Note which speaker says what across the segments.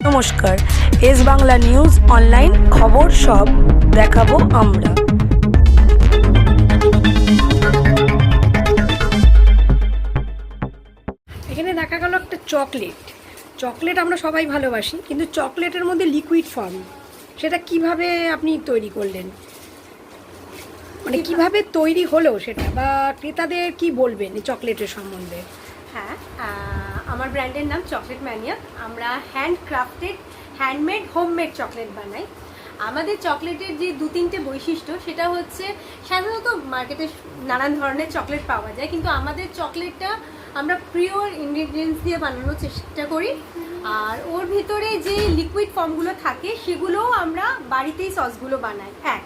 Speaker 1: নমস্কার S Bangla news online খবর সব দেখাবো আমরা।
Speaker 2: এখানে দেখা গেল একটা চকলেট। চকলেট আমরা সবাই ভালোবাসি কিন্তু চকলেটের মধ্যে লিকুইড ফর্ম সেটা কীভাবে আপনি তৈরি করলেন? মানে কীভাবে তৈরি হলো সেটা? বা ক্রেতাদের কি বলবেন এই চকলেটের সম্বন্ধে?
Speaker 3: হ্যাঁ আমার ব্র্যান্ডের নাম চকলেট ম্যানিয়া। আমরা hand crafted handmade homemade chocolate বানাই। আমাদের চকলেটের যে দু তিনটে বৈশিষ্ট্য, সেটা হচ্ছে সাধারণত মার্কেটে নানান ধরনের চকলেট পাওয়া যায়, কিন্তু আমাদের চকলেটটা আমরা পিওর ইনগ্রিডিয়েন্টস দিয়ে বানানোর চেষ্টা করি। আর ওর ভিতরে যে লিকুইড ফর্মগুলো থাকে, সেগুলোও আমরা বাড়িতেই সসগুলো বানাই। এক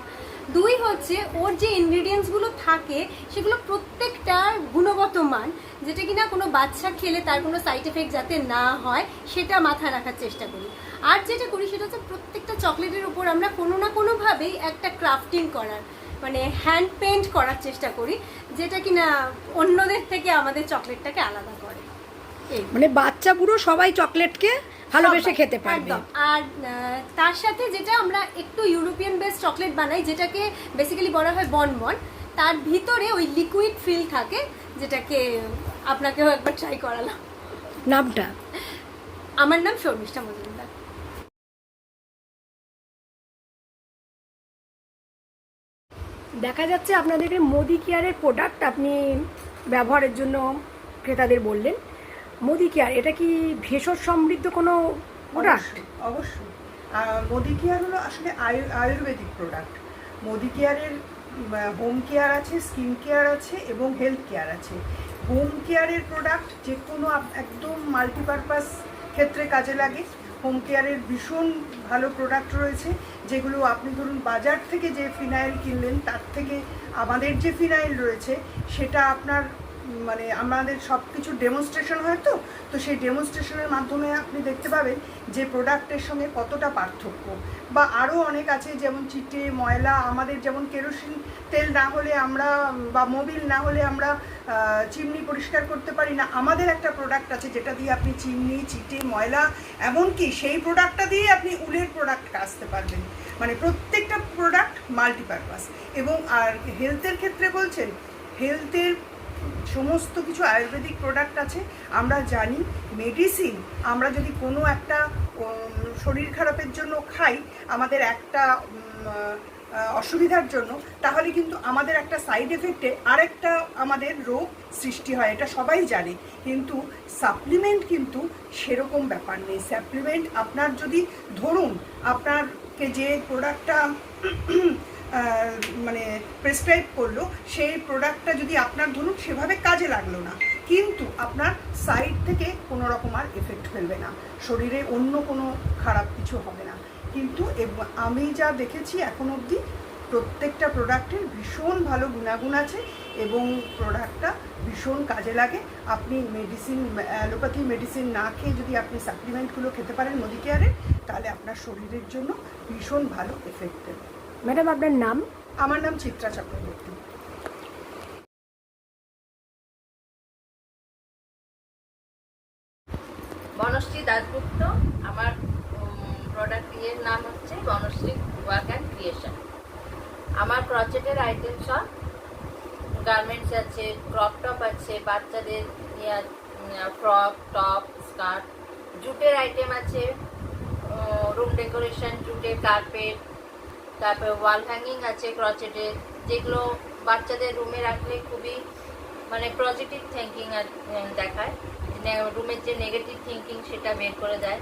Speaker 3: দুই হচ্ছে, ওর যে ইনগ্রিডিয়েন্টসগুলো থাকে, সেগুলো প্রত্যেকটার গুণগত মান, যেটা কিনা কোনো বাচ্চা খেলে তার কোনো সাইড এফেক্ট যাতে না হয়, সেটা মাথায় রাখার চেষ্টা করি। আর যেটা করি সেটা হচ্ছে প্রত্যেকটা চকলেটের উপর আমরা কোনো না কোনোভাবেই একটা ক্রাফটিং করার মানে হ্যান্ড পেন্ট করার চেষ্টা করি, যেটা কিনা অন্যদের থেকে আমাদের চকলেটটাকে আলাদা করে।
Speaker 2: মানে বাচ্চা বুড়ো সবাই চকলেটকে ভালোবেসে খেতে পারবে।
Speaker 3: আর তার সাথে যেটা আমরা একটু ইউরোপিয়ান বেস চকলেট বানাই যেটাকে বেসিক্যালি বলা হয় বনবন তার ভিতরে ওই লিকুইড ফিল থাকে যেটাকে আপনাকেও একবার ট্রাই করালাম।
Speaker 2: নামটা?
Speaker 3: আমার নাম শর্মিষ্ঠা মজুমদার।
Speaker 2: দেখা যাচ্ছে আপনাদেরকে মোদি কেয়ারের প্রোডাক্ট আপনি ব্যবহারের জন্য ক্রেতাদের বললেন। মোদি কেয়ার এটা কি ভেষজ সমৃদ্ধ কোনো প্রোডাক্ট
Speaker 4: অবশ্যই, মোদি কেয়ার হলো আসলে আয়ু- আয়ুর্বেদিক প্রোডাক্ট মোদি কেয়ারের হোম কেয়ার আছে স্কিন কেয়ার আছে এবং হেলথ কেয়ার আছে। হোম কেয়ারের প্রোডাক্ট যে কোনো একদম মাল্টিপারপাস ক্ষেত্রে কাজে লাগে। হোম কেয়ারের ভীষণ ভালো প্রোডাক্ট রয়েছে যেগুলো আপনি ধরুন বাজার থেকে যে ফিনাইল কিনলেন তার থেকে আমাদের যে ফিনাইল রয়েছে সেটা আপনার মানে আমাদের সব কিছু ডেমনস্ট্রেশন হয় তো তো সেই ডেমনস্ট্রেশনের মাধ্যমে আপনি দেখতে পাবেন যে প্রোডাক্টের সঙ্গে কতটা পার্থক্য। বা আরও অনেক আছে, যেমন চিটে, ময়লা, আমাদের যেমন কেরোসিন তেল না হলে আমরা, বা মোবিল না হলে আমরা চিমনি পরিষ্কার করতে পারি না। আমাদের একটা প্রোডাক্ট আছে যেটা দিয়ে আপনি চিমনি, চিটে, ময়লা, এমনকি সেই প্রোডাক্টটা দিয়ে আপনি উলের প্রোডাক্ট কাচতে পারবেন। মানে প্রত্যেকটা প্রোডাক্ট মাল্টিপারপাস এবং আর হেলথের ক্ষেত্রে বলছেন হেলথের সমস্ত কিছু আয়ুর্বেদিক প্রোডাক্ট আছে। আমরা জানি মেডিসিন আমরা যদি কোনো একটা শরীর খারাপের জন্য খাই, আমাদের একটা অসুবিধার জন্য, তাহলে কিন্তু আমাদের একটা সাইড এফেক্টে আরেকটা আমাদের রোগ সৃষ্টি হয়, এটা সবাই জানে। কিন্তু সাপ্লিমেন্ট কিন্তু সেরকম ব্যাপার নেই। সাপ্লিমেন্ট আপনার যদি, ধরুন, আপনারকে যে প্রোডাক্টটা মানে প্রেসক্রাইব করল, সেই প্রোডাক্টটা যদি আপনার ধরুন সেভাবে কাজে লাগল না, কিন্তু আপনার সাইড থেকে কোনো রকম আর এফেক্ট ফেলবে না, শরীরে অন্য কোনো খারাপ কিছু হবে না। কিন্তু আমি যা দেখেছি এখন অবধি, প্রত্যেকটা প্রোডাক্টের ভীষণ ভালো গুণাগুণ আছে এবং প্রোডাক্টটা ভীষণ কাজে লাগে। আপনি মেডিসিন অ্যালোপ্যাথি মেডিসিন না খেয়ে যদি আপনি সাপ্লিমেন্টগুলো খেতে পারেন মোদি কেয়ারে তাহলে আপনার শরীরের জন্য ভীষণ ভালো এফেক্ট দেবে।
Speaker 2: ম্যাডাম আপনার নাম?
Speaker 4: আমার নাম চিত্রা চক্রবর্তী।
Speaker 5: বনশ্রী দাসগুপ্ত আমার প্রোডাক্ট ইয়ের নাম হচ্ছে বনশ্রী ওয়ার্ক অ্যান্ড ক্রিয়েশন আমার ক্রচেটের আইটেম সব গার্মেন্টস আছে ক্রপ টপ আছে বাচ্চাদের ফ্রক টপ স্কার্ট জুটের আইটেম আছে রুম ডেকোরেশন জুটের কার্পেট তারপরে ওয়াল হ্যাঙ্গিং আছে ক্রচেটের যেগুলো বাচ্চাদের রুমে রাখলে খুবই মানে পজিটিভ থিঙ্কিং দেখায়। রুমের যে নেগেটিভ থিঙ্কিং সেটা বের করে দেয়।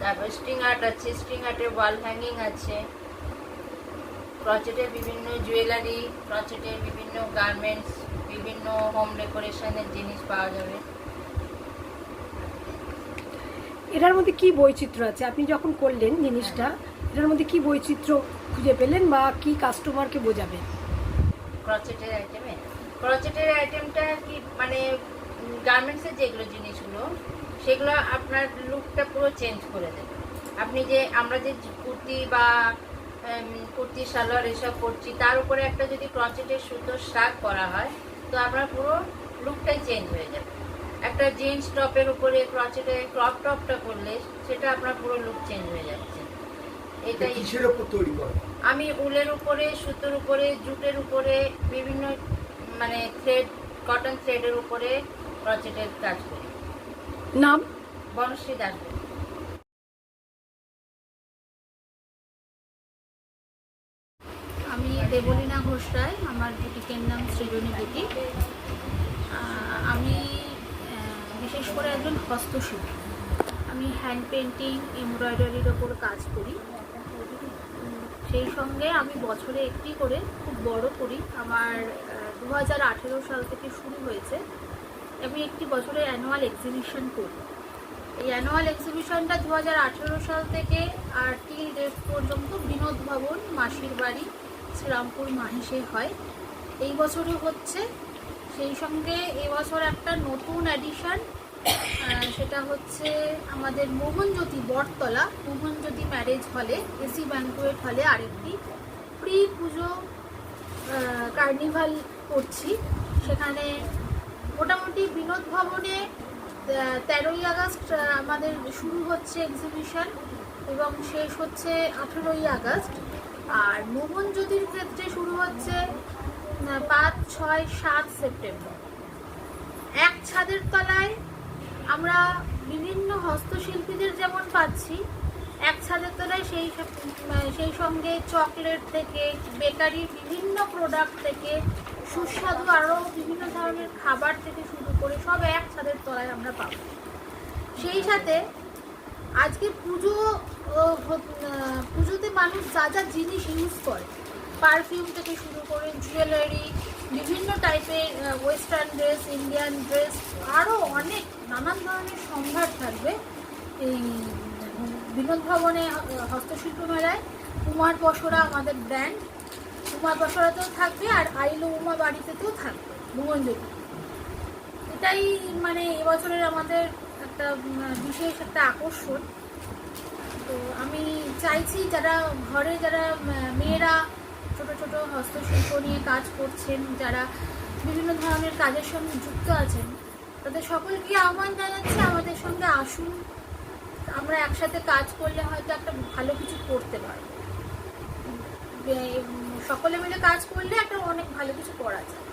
Speaker 5: তারপর স্ট্রিং আর্ট আছে স্ট্রিং আর্টের ওয়াল হ্যাঙ্গিং আছে। ক্রচেটের বিভিন্ন জুয়েলারি ক্রচেটের বিভিন্ন গার্মেন্টস বিভিন্ন হোম ডেকোরেশনের জিনিস পাওয়া যাবে।
Speaker 2: এটার মধ্যে কি বৈচিত্র্য আছে? আপনি যখন করলেন জিনিসটা এটার মধ্যে কি বৈচিত্র্য খুঁজে পেলেন বা কি কাস্টমারকে বোঝাবেন?
Speaker 5: ক্রচেটের আইটেমে ক্রচেটের আইটেমটা কি মানে গার্মেন্টসের যেগুলো জিনিসগুলো, সেগুলো আপনার লুকটা পুরো চেঞ্জ করে দেবে। আপনি যে, আমরা যে কুর্তি বা কুর্তি, সালোয়ার এসব করছি তার উপরে একটা যদি ক্রচেটের সুতোর শাক করা হয়, তো আপনার পুরো লুকটাই চেঞ্জ হয়ে যাবে। একটা জিন্স টপের উপরে ক্রচেটে ক্রপ টপটা করলে সেটা আপনার পুরো লুক চেঞ্জ হয়ে যাচ্ছে। এটাই
Speaker 6: কিসের ওপর তৈরি করে?
Speaker 5: আমি উলের উপরে সুতোর উপরে জুটের উপরে বিভিন্ন মানে থ্রেড কটন থ্রেডের উপরে ক্রচেটের কাজ করি।
Speaker 2: নাম?
Speaker 5: বনশ্রী দাসগুপ্ত।
Speaker 7: আমি দেবলীনা ঘোষ রায় আমার বুটিকের নাম সৃজনী আহ, আমি আহ, বিশেষ করে একজন হস্তশিল্পী। আমি হ্যান্ড পেন্টিং এমব্রয়ডারির ওপর কাজ করি। সেই সঙ্গে আমি বছরে একটি করে খুব বড় করি। আমার দু হাজার আঠেরো সাল থেকে শুরু হয়েছে। আমি একটি বছরে অ্যানুয়াল এক্সিবিশন করি। এই অ্যানুয়াল এক্সিবিশনটা দু হাজার আঠেরো সাল থেকে আর টিল ডেট পর্যন্ত বিনোদ ভবন, মাসির বাড়ি, শ্রীরামপুর মাহেশে হয়। এই বছরও হচ্ছে। সেই সঙ্গে এবছর একটা নতুন অ্যাডিশন সেটা হচ্ছে আমাদের মোহনজ্যোতি বটতলা। মোহনজ্যোতি ম্যারেজ হলে এসি ব্যাঙ্কুয়েট হলে আরেকটি প্রি পুজো কার্নিভাল করছি। সেখানে মোটামুটি বিনোদ ভবনে তেরোই আগস্ট আমাদের শুরু হচ্ছে এক্সিবিশন এবং শেষ হচ্ছে আঠেরোই আগস্ট। আর মোহনজ্যোতির ক্ষেত্রে শুরু হচ্ছে পাঁচ, ছয়, সাত সেপ্টেম্বর। এক ছাদের তলায় আমরা বিভিন্ন হস্তশিল্পীদের যেমন পাচ্ছি এক ছাদের তলায় সেই সেই সঙ্গে চকলেট থেকে বেকারির বিভিন্ন প্রোডাক্ট থেকে, সুস্বাদু আরও বিভিন্ন ধরনের খাবার থেকে শুরু করে সব এক ছাদের তলায় আমরা পাবো। সেই সাথে আজকে পুজো পুজোতে মানুষ যা যা জিনিস ইউজ করে পারফিউম থেকে শুরু করে জুয়েলারি বিভিন্ন টাইপের ওয়েস্টার্ন ড্রেস ইন্ডিয়ান ড্রেস আরও অনেক নানান ধরনের সম্ভার থাকবে। এই বিনোদ ভবনে হস্তশিল্প মেলায় কুমার বসরা আমাদের ব্র্যান্ড উমা বসরাতেও থাকবে আর আইলো উমা বাড়িতেতেও থাকবে মোহনজ্যোতি এটাই মানে এবছরের আমাদের একটা বিশেষ একটা আকর্ষণ। তো আমি চাইছি যারা, ঘরে যারা মেয়েরা ছোট ছোট হস্তশিল্প নিয়ে কাজ করছেন, যারা বিভিন্ন ধরনের কাজের সঙ্গে যুক্ত আছেন, তাদের সকলকে আহ্বান জানাচ্ছি আমাদের সঙ্গে আসুন। আমরা একসাথে কাজ করলে হয়তো একটা ভালো কিছু করতে পারব। সকলে মিলে কাজ করলে একটা অনেক ভালো কিছু করা যায়।